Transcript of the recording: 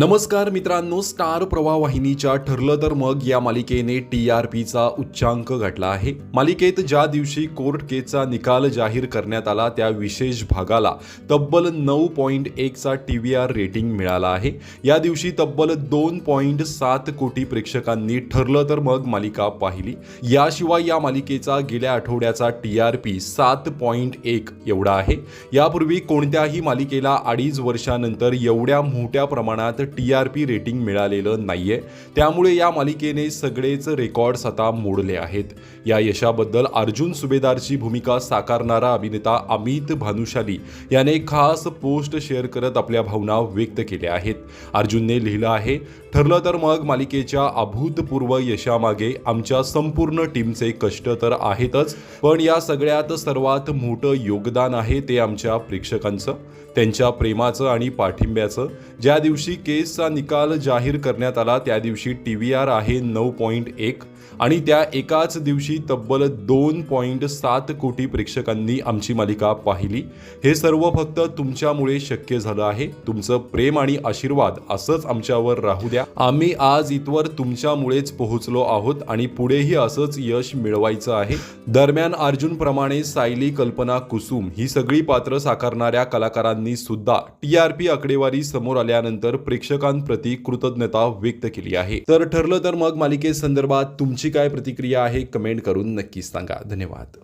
नमस्कार मित्रांनो स्टार प्रवाह वाहिनीच्या ठरलं तर मग या मालिकेने टी आर पीचा उच्चांक गाठला आहे. मालिकेत ज्या दिवशी कोर्ट केसचा निकाल जाहीर करण्यात आला त्या विशेष भागाला तब्बल नऊ पॉईंट एकचा टी व्ही आर रेटिंग मिळाला आहे. या दिवशी तब्बल दोन पॉईंट सात कोटी प्रेक्षकांनी ठरलं तर मग मालिका पाहिली. याशिवाय या मालिकेचा गेल्या आठवड्याचा टी आर पी सात पॉईंट एक एवढा आहे. यापूर्वी कोणत्याही मालिकेला अडीच वर्षानंतर एवढ्या मोठ्या प्रमाणात टी आर पी रेटिंग मिळालेलं नाहीये. त्यामुळे या मालिकेने सगळेच रेकॉर्ड्स आता मोडले आहेत. या यशाबद्दल अर्जुन सुभेदारची भूमिका साकारणारा अभिनेता अमित भानुशाली याने खास पोस्ट शेअर करत आपल्या भावना व्यक्त केल्या आहेत. अर्जुनने लिहिलं आहे ठरलं तर मग मालिकेच्या अभूतपूर्व यशामागे आमच्या संपूर्ण टीमचे कष्ट तर आहेतच पण या सगळ्यात सर्वात मोठं योगदान आहे ते आमच्या प्रेक्षकांचं त्यांच्या प्रेमाचं आणि पाठिंब्याचं. ज्या दिवशी के. केसचा निकाल जाहीर करण्यात आला. त्या दिवशी टी व्ही आर आहे नऊ पॉईंट एक आणि त्या एकाच दिवशी तब्बल दोन पॉईंट सात कोटी प्रेक्षकांनी आमची मालिका पाहिली. हे सर्व फक्त तुमच्यामुळे शक्य झालं आहे. तुमचं प्रेम आणि आशीर्वाद असंच आमच्यावर राहू द्या. आम्ही आज इथवर तुमच्यामुळेच पोहोचलो आहोत आणि पुढेही असंच यश मिळवायचं आहे. दरम्यान अर्जुन प्रमाणे सायली कल्पना कुसुम ही सगळी पात्र साकारणाऱ्या कलाकारांनी सुद्धा टी आर पी आकडेवारी समोर आल्यानंतर प्रेक्षकांप्रती कृतज्ञता व्यक्त केली आहे. तर ठरलं तर मग मालिकेसंदर्भात तुमची काय प्रतिक्रिया आहे कमेंट करून नक्कीच सांगा. धन्यवाद.